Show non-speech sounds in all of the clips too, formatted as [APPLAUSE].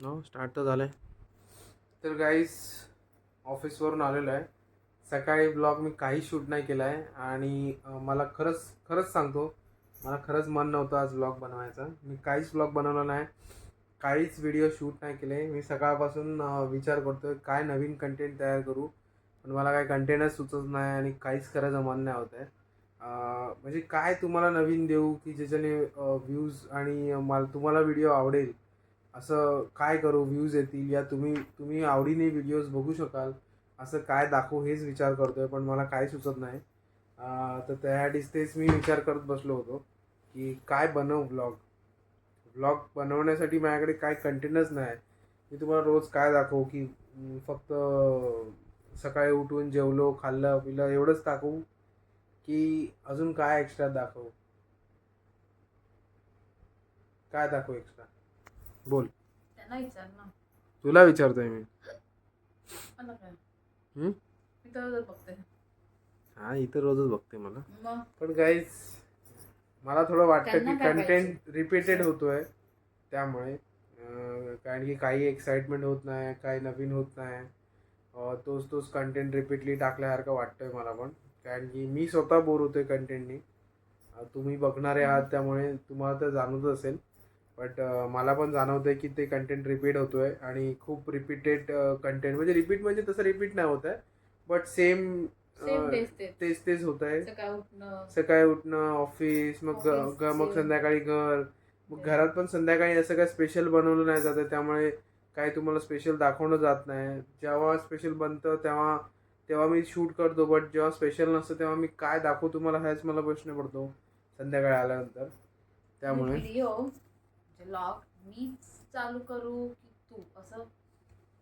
हो स्टार्ट तर झालं आहे तर गाईस ऑफिसवरून आलेलो आहे. सकाळी ब्लॉग मी काही शूट नाही केला आहे आणि मला खरंच खरंच सांगतो मला खरंच मन नव्हतं आज ब्लॉग बनवायचा. मी काहीच ब्लॉग बनवला नाही. काहीच व्हिडिओ शूट नाही केले. मी सकाळपासून विचार विचार आहे काय नवीन कंटेंट तयार करू? पण मला काही कंटेंटच सुचत नाही आणि काहीच करायचं मन नाही होत आहे म्हणजे काय तुम्हाला नवीन देऊ की ज्याच्याने व्ह्यूज आणि मला तुम्हाला व्हिडिओ आवडेल? असं काय करू व्ह्यूज येतील या तुम्ही तुम्ही आवडीने व्हिडिओज बघू शकाल. असं काय दाखवू हेच विचार करतोय पण मला काय सुचत नाही. तर त्यासाठीच तेच मी विचार करत बसलो होतो की काय बनवू ब्लॉग ब्लॉग बनवण्यासाठी माझ्याकडे काय कंटेनर्स नाही. मी तुम्हाला रोज काय दाखवू की फक्त सकाळी उठून जेवलो खाल्लं पिलं एवढंच दाखवू की अजून काय एक्स्ट्रा दाखवू? काय दाखवू एक्स्ट्रा बोल. त्यांना विचार ना. तुला विचारतोय मी. मला काय? हम्म? मी तर बघते. हा इथं रोजच बघते मला. मग? पण गाईज मला थोडं वाटतं त्यांना की काय कंटेंट रिपीटेड होतोय. त्यामुळे अं, कारण की काही एक्साइटमेंट होत नाही काही नवीन होत नाही. अं, तोच तोच कंटेंट रिपीटली टाकल्यासारखं वाटतंय मला पण. कारण की मी स्वतः बोर होतोय कंटेंटनी तुम्ही बघणारे आहात त्यामुळे तुम्हाला तर जाणवत असेल. बट मला पण जाणवतंय की ते कंटेंट रिपीट होतोय आणि खूप रिपीटेड कंटेंट म्हणजे रिपीट म्हणजे तसं रिपीट नाही होत आहे. बट सेम ते तेच. तेच होत आहे. सकाळी उठणं. ऑफिस मग मग संध्याकाळी घर. मग. घरात पण संध्याकाळी असं काय स्पेशल बनवलं नाही जात आहे. त्यामुळे काही तुम्हाला स्पेशल दाखवणं जात नाही. जेव्हा स्पेशल बनतं तेव्हा तेव्हा मी शूट करतो. बट जेव्हा स्पेशल नसतं तेव्हा मी काय दाखवू तुम्हाला हाच मला प्रश्न पडतो. संध्याकाळी आल्यानंतर. त्यामुळे. व्हिडिओ लॉग मीच चालू करू की तू? असं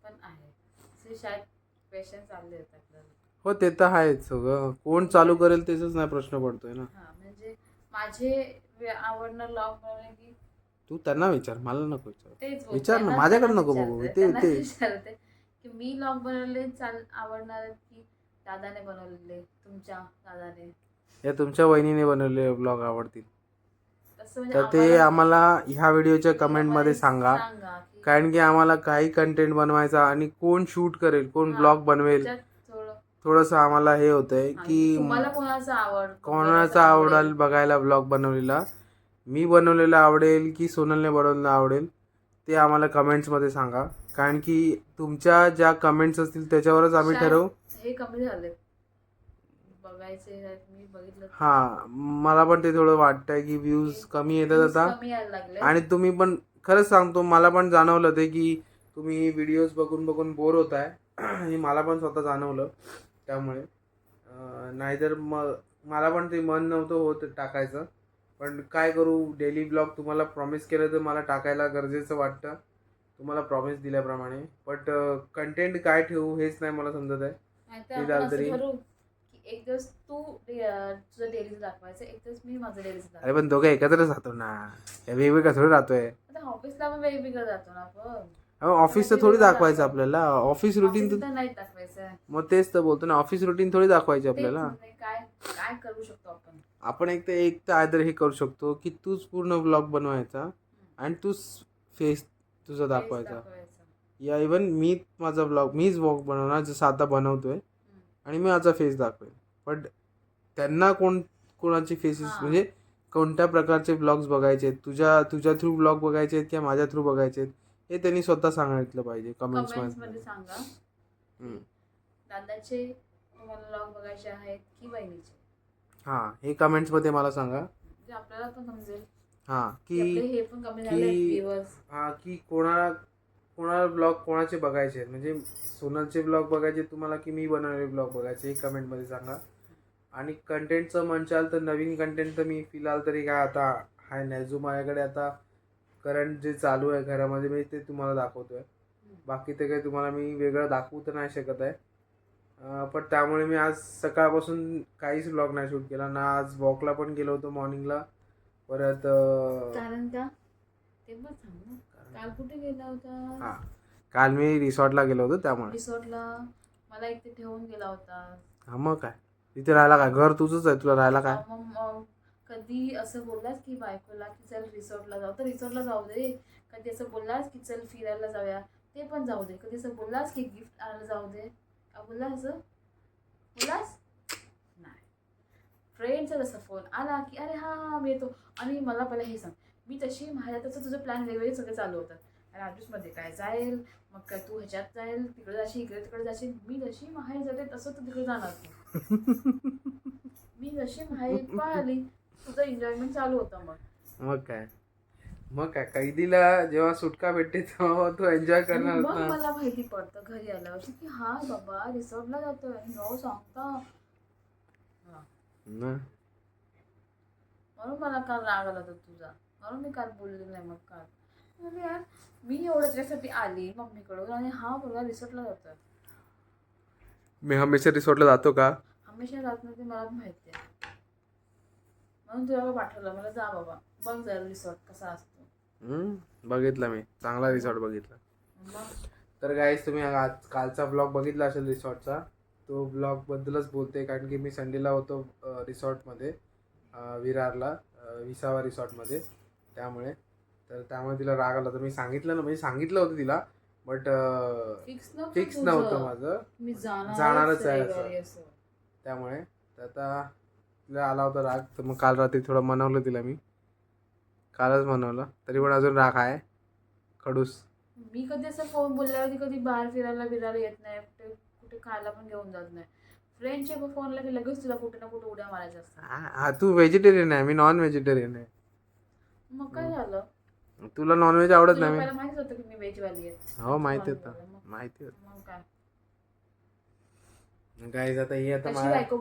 पण आहे. असे शाळेत क्वेश्चन चालले आहेत आपल्याला. हो ते तर आहेच सगळं. कोण चालू करेल त्याचाच नाही प्रश्न पडतोय ना. हा म्हणजे माझे वे- आवडणं लॉग बनवणे की तू त्यांना विचार मला नको विचार. तेच बोलते. विचार ना, त्यांना- माझ्याकडे त्यांना नको बघू. ते- त्यांना ते- विचारते की मी लॉग बनवले चाल आवडणार आहेत की दादाने बनवलेले तुमच्या दादाने? या तुमच्या वहिनीने बनवलेले ब्लॉग आवडतील. म्हणजे तर ते आम्हाला- आम्हाला ह्या व्हिडिओच्या कमेंटमध्ये सांगा. कारण की आम्हाला काही कंटेंट बनवायचा आणि कोण शूट करेल कोण ब्लॉग बनवेल थोडंसं आम्हाला हे होतंय की कोणाचा आवड कोणाचा आवडेल? बघायला ब्लॉग बनवलेला. मी बनवलेला आवडेल की सोनलने बनवलेला आवडेल ते आम्हाला कमेंट्समध्ये सांगा. कारण की तुमच्या ज्या कमेंट्स असतील त्याच्यावरच आम्ही ठरवू. हे कमी झाले बघायचे आहेत, मी बघितलं हां मला पण ते थोडं वाटतंय की व्ह्यूज कमी येतात आता. कमी यायला लागले आणि तुम्ही पण खरंच सांगतो मला पण जाणवलं ते की तुम्ही व्हिडिओज बघून बघून बोर होत आहे हे मला पण स्वतः जाणवलं त्यामुळे. अं, नाहीतर मग मला पण ते मन नव्हतं होत टाकायचं. पण काय करू डेली ब्लॉग तुम्हाला प्रॉमिस केलं तर मला टाकायला गरजेचं वाटतं. तुम्हाला प्रॉमिस दिल्याप्रमाणे. बट कंटेंट काय ठेवू हेच नाही मला समजत आहे. नाहीतर ते आपण झालं असं तरी- ठरवू. एक दिवस तू तुझं दाखवायचं एक दिवस मी माझं अरे दाखवायचं पण दोघं एकत्रच राहतो ना. या वेगवेगळ्या थोडी राहतोय. आता ऑफिसला पण वेगवेगळं जातो ना आपण. ऑफिसचं थोडी दाखवायचं आपल्याला. ऑफिस रुटीन Office ला नाही दाखवायचं. मग तेच तर बोलतो ना ऑफिस रुटीन थोडी दाखवायची तेच आपल्याला. म्हणजे काय काय करू शकतो आपण? आपण एक तर एक तर आयदर हे करू शकतो की तूच पूर्ण ब्लॉग बनवायचा आणि तूच फेस तुझा तेच दाखवायचा. दाखवायचं. या इवन मी माझा ब्लॉग मीच ब्लॉग बनवणार जसं आता बनवतोय. आणि मी माझा फेस दाखवेन. पण त्यांना कोण कोणाचे फेसेस. म्हणजे कोणत्या प्रकारचे ब्लॉग्स बघायचे आहेत तुझ्या तुझ्या थ्रू ब्लॉग बघायचे आहेत किंवा माझ्या थ्रू बघायचे आहेत हे त्यांनी स्वतः सांगितलं पाहिजे Comments मध्ये सांगा. दादाचे तुम्हाला लॉग बघायचे आहेत की बहिणीचे? हां हे कमेंट्समध्ये मला सांगा. आपल्याला पण समजेल. हां की हे पण कमी झाले की- हा की कोणाला कोणाला ब्लॉग कोणाचे बघायचे? आहेत म्हणजे सोनलचे ब्लॉग बघायचे तुम्हाला की मी बनवलेले ब्लॉग बघायचे हे कमेंटमध्ये सांगा. आणि कंटेंटचं म्हणशाल तर नवीन कंटेंट तर मी फिलहाल तरी काय आता हाय नाही. जो माझ्याकडे आता करंट जे चालू आहे घरामध्ये मी ते तुम्हाला दाखवतो आहे बाकी ते काही तुम्हाला मी वेगळं दाखवू तर नाही शकत आहे. पण त्यामुळे मी आज सकाळपासून काहीच ब्लॉग नाही शूट केला. ना आज वॉकला पण गेलो होतो मॉर्निंगला परत कारण का? ते पण सांग काल कुठे गेला होता? हा. काल मी रिसॉर्टला गेलो होतो त्यामुळे. रिसॉर्टला? मला इथे ठेवून गेला होता. हा मग काय? तिथे राहायला काय? घर तुझंच आहे? तुला राहायला काय? मग मग कधी असं बोललास की बायकोला की चल रिसॉर्टला जाऊ? तर रिसॉर्टला जाऊ दे. कधी असं बोललास की चल फिरायला जाऊया? ते पण जाऊ दे. कधी असं बोललास की गिफ्ट आणायला जाऊ दे? का बोललास असं? बोललास? नाही. फ्रेंडचा जसा फोन आला की अरे हा हा मी येतो. आणि मला पहिला हे सांग. मी तशी माझ्या तसं तुझं प्लॅन वेगवेगळे सगळे चालू होतं. राजूसमध्ये काय जाईल मग काय तू ह्याच्यात जाईल तिकडे जाशील इकडे तिकडे जाशील. मी जशी माहेर जाते तसं तू तिकडे जाणार. [LAUGHS] मी जशी माहेर पळाली तुझं एन्जॉयमेंट चालू होतं मग. मग काय? मग काय? कैदीला जेव्हा सुटका भेटते तेव्हा तू एन्जॉय करणार मग मला माहिती पडतं घरी आल्यावर की हा बाबा रिसॉर्टला जातोय न सांगता. म्हणून मला काल राग आला होता तुझा? म्हणून मी काल बोलले नाही मग काल. म्हणजे यार मी एवढं त्याच्यासाठी आली मम्मीकडून आणि हा बघा रिसॉर्टला जातोय. मी हमेशा रिसॉर्टला जातो का? हमेशा जात नाही ते मला माहिती आहे. म्हणून तुला पाठवलं. मला जा बाबा बघ जरा रिसॉर्ट कसा असतो. बघितला मी. चांगला रिसॉर्ट बघितला. तर गाईज तुम्ही आज कालचा ब्लॉग बघितला असेल रिसॉर्टचा? तो ब्लॉग बद्दलच बोलते कारण की मी संडेला होतो रिसॉर्टमध्ये विरारला विसावा रिसॉर्टमध्ये. त्यामुळे. तर त्यामुळे तिला राग आला. तर मी सांगितलं ना म्हणजे सांगितलं होतं तिला बट फिक्स नव्हतं माझं. मी जाणारच आहे असं. त्यामुळे तर आता तिला आला होता राग. तर मग काल रात्री थोडं मनवलं तिला मी. कालच मनवलं. तरी पण अजून राग आहे. खडूस. मी कधी असं फोन बोलल्यावरती कधी बाहेर फिरायला बिरायला येत नाही. कुठे कुठे खायला पण घेऊन जात नाही. फ्रेंडच्या फोनला की लगेच तुला कुठे ना कुठे उड्या मारायच्या असतात. हा, तू व्हेजिटेरियन आहे. मी नॉन व्हेजिटेरियन आहे. मग काय झालं? तुला नॉनव्हेज आवडत नाही मी पहिला माहीत होतं की मी व्हेज वाली आहे. हो माहिती होतं. माहिती होतं. मग काय? गाईज आता ही आता तशी माझ्या बायको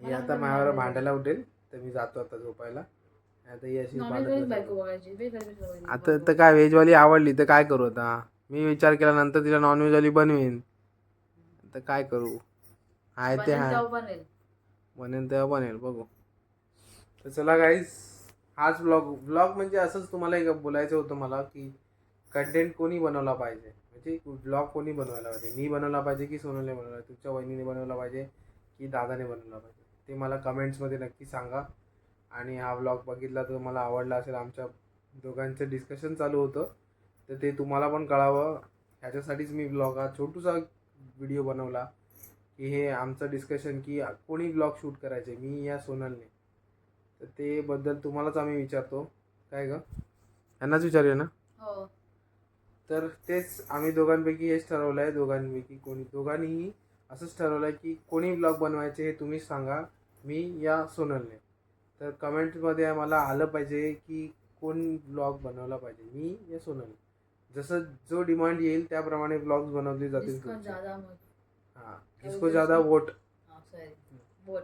ही आता माझ्यावर भांडायला उठेल तर मी जातो आता झोपायला. आता ही अशी नॉनव्हेज भांडत बायको बसेल. बघायची व्हेज बघायची आता तर काय व्हेजवाली आवडली तर काय करू आता? मी विचार केल्यानंतर तिला नॉनव्हेजवाली बनवेन. तर काय करू? आहे ते आहे तेव्हा बनेल. बनेल तेव्हा बनेल बघू. तर चला गाईज हाच ब्लॉग ब्लॉग म्हणजे असंच तुम्हाला एक बोलायचं होतं मला की कंटेंट कोणी बनवला पाहिजे? म्हणजे ब्लॉग कोणी बनवायला पाहिजे? मी बनवला पाहिजे की सोनलने बनवला तुमच्या वहिनीने बनवला पाहिजे की दादाने बनवला पाहिजे? ते मला कमेंट्समध्ये नक्की सांगा. आणि हा ब्लॉग बघितला तर मला आवडला असेल. आमच्या दोघांचं डिस्कशन चालू होतं. तर ते तुम्हाला पण कळावं. ह्याच्यासाठीच मी ब्लॉग हा छोटूसा व्हिडिओ बनवला. की हे आमचं डिस्कशन की कोणी ब्लॉग शूट करायचे? मी या सोनलने. तर ते बद्दल तुम्हालाच आम्ही विचारतो. काय ग? यांनाच विचारूया ना? हो. तर तेच आम्ही दोघांपैकी हेच ठरवलं आहे दोघांपैकी कोणी. दोघांनीही असंच ठरवलं आहे की कोणी ब्लॉग बनवायचे हे तुम्हीच सांगा. मी या सोनलने. तर कमेंटमध्ये आम्हाला आलं पाहिजे की कोण ब्लॉग बनवला पाहिजे. मी या सोनल जसं जो डिमांड येईल त्याप्रमाणे ब्लॉग्स बनवले जातील हाँ. जिसको ज़्यादा वोट बोल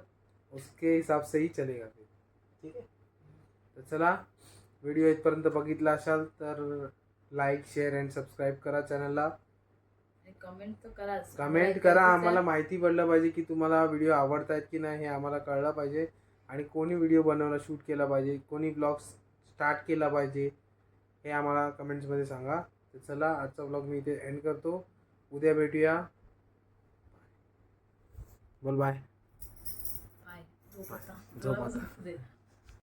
उसके हिसाब से ही चलेगा. फिर ठीक आहे? तर चला व्हिडिओ इथपर्यंत बघितला असाल तर लाईक शेअर अँड सबस्क्राईब करा चॅनलला कमेंट तर कराच कमेंट करा. आम्हाला माहिती पडलं पाहिजे की तुम्हाला व्हिडिओ आवडत आहेत की नाही हे आम्हाला कळलं पाहिजे. आणि कोणी व्हिडिओ बनवला शूट केला पाहिजे कोणी ब्लॉग स्टार्ट केला पाहिजे हे आम्हाला कमेंट्समध्ये सांगा. तर चला आजचा ब्लॉग मी इथे एंड करतो. उद्या भेटूया. बोल बाय बाय झोप आता.